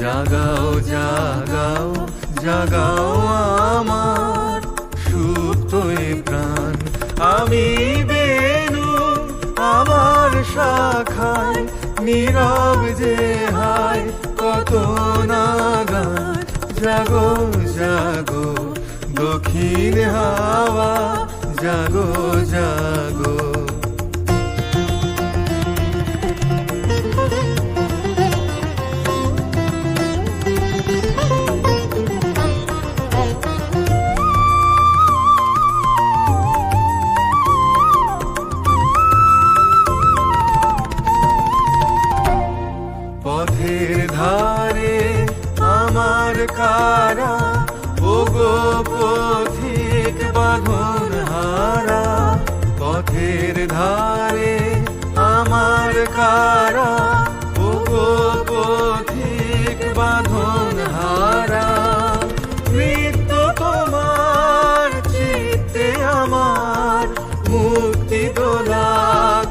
জাগাও জাগাও জাগাও আমার সুপ্ত প্রাণ। আমি বেনু আমার শাখায়, নীরব যে হায়, কত নাগান জাগো জাগো, দক্ষিণ হাওয়া, জাগো জাগো। ধারে আমার কারা? ও গো পথিক বাঁধন হারা, পথের ধারে আমার কারা? ও গো পথিক বাঁধন হারা মৃত্য তোমার চিত্তে আমার মুক্তি দোলা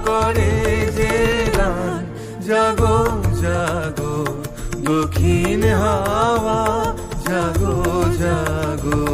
করে যে জাগো দক্ষিণ হাওয়া জাগো জাগো।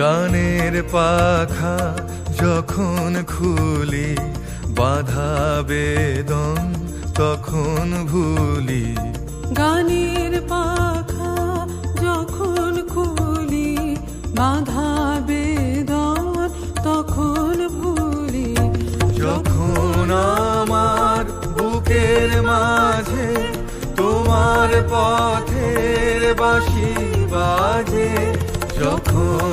গানের পাখা যখন খুলি বাধা বেদন তখন ভুলি। গানের পাখা যখন খুলি বাধা বেদন তখন ভুলি। যখন আমার বুকের মাঝে তোমার পথের বাসি বাজে যখন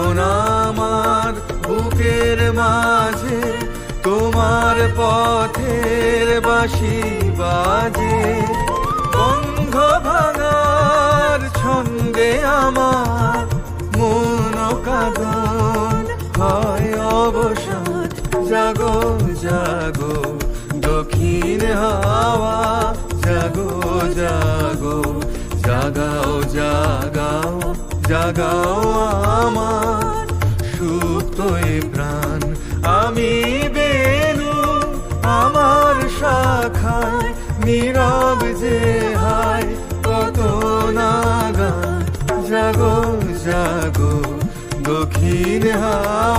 মাঝে তোমার পথের বাঁশি বাজে। বন্ধ ভাঙার ছন্দে আমার মন কাদন। হয় অবসান জাগো জাগো, দক্ষিণ হাওয়া, জাগো জাগো, জাগাও জাগাও জাগাও আমার। সুপ্ত প্রাণ। আমি বেনু আমার শাখায়, নীরব যে হায়, কত নাগা জাগো জাগো, দক্ষিণ জাগো